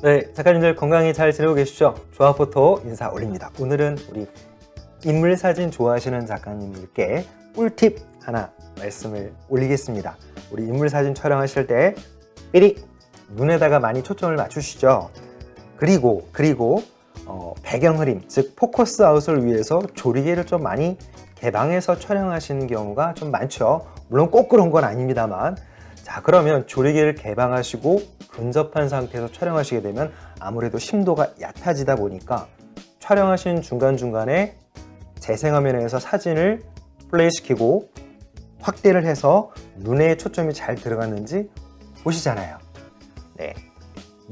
네, 작가님들 건강히 잘 지내고 계시죠? 조합포토 인사 올립니다. 오늘은 우리 인물 사진 좋아하시는 작가님들께 꿀팁 하나 말씀을 올리겠습니다. 우리 인물 사진 촬영하실 때 삐릭 눈에다가 많이 초점을 맞추시죠. 그리고 그리고 어, 배경 흐림, 즉 포커스 아웃을 위해서 조리개를 좀 많이 개방해서 촬영하시는 경우가 좀 많죠. 물론 꼭 그런 건 아닙니다만 자 그러면 조리개를 개방하시고 근접한 상태에서 촬영하시게 되면 아무래도 심도가 얕아지다 보니까 촬영하신 중간중간에 재생화면에서 사진을 플레이시키고 확대를 해서 눈에 초점이 잘 들어갔는지 보시잖아요. 네.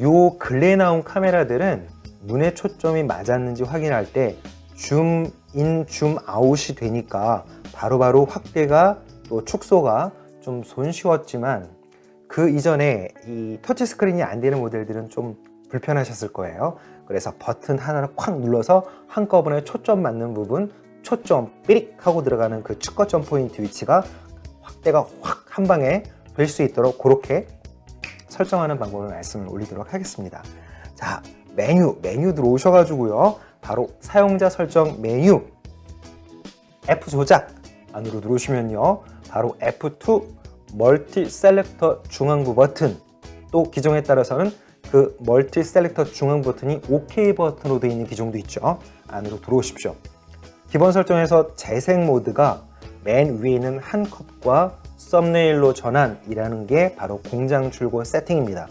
요 근래에 나온 카메라들은 눈에 초점이 맞았는지 확인할 때 줌 인, 줌 아웃이 되니까 바로바로 확대가 또 축소가 좀 손쉬웠지만 그 이전에 이 터치 스크린이 안 되는 모델들은 좀 불편하셨을 거예요. 그래서 버튼 하나를 콱 눌러서 한꺼번에 초점 맞는 부분, 초점 삐릭 하고 들어가는 그 측거점 포인트 위치가 확대가 확 한 방에 될 수 있도록 그렇게 설정하는 방법을 말씀을 올리도록 하겠습니다. 자, 메뉴, 메뉴 들어오셔가지고요. 바로 사용자 설정 메뉴 F 조작 안으로 누르시면요. 바로 F2 멀티 셀렉터 중앙부 버튼 또 기종에 따라서는 그 멀티 셀렉터 중앙 버튼이 OK 버튼으로 되어 있는 기종도 있죠. 안으로 들어오십시오. 기본 설정에서 재생 모드가 맨 위에 있는 한 컵과 썸네일로 전환이라는 게 바로 공장 출고 세팅입니다.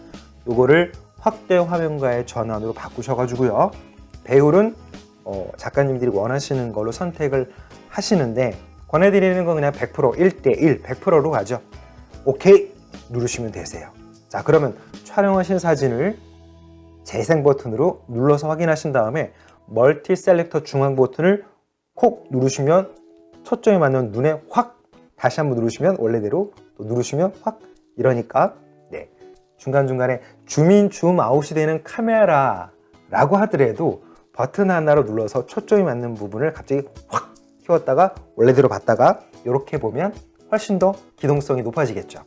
요거를 확대 화면과의 전환으로 바꾸셔가지고요. 배율은 어, 작가님들이 원하시는 걸로 선택을 하시는데 권해드리는 건 그냥 100% 1대1 100%로 가죠. 오케이 누르시면 되세요. 자 그러면 촬영하신 사진을 재생 버튼으로 눌러서 확인하신 다음에 멀티 셀렉터 중앙 버튼을 콕 누르시면 초점이 맞는 눈에 확 다시 한번 누르시면 원래대로 또 누르시면 확 이러니까 네 중간중간에 줌인 줌 아웃이 되는 카메라라고 하더라도 버튼 하나로 눌러서 초점이 맞는 부분을 갑자기 확 키웠다가 원래대로 봤다가 이렇게 보면 훨씬 더 기동성이 높아지겠죠.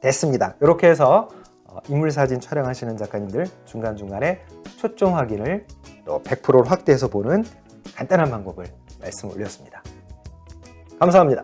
됐습니다. 이렇게 해서 어, 인물 사진 촬영하시는 작가님들 중간중간에 초점 확인을 또 100%로 확대해서 보는 간단한 방법을 말씀 올렸습니다. 감사합니다.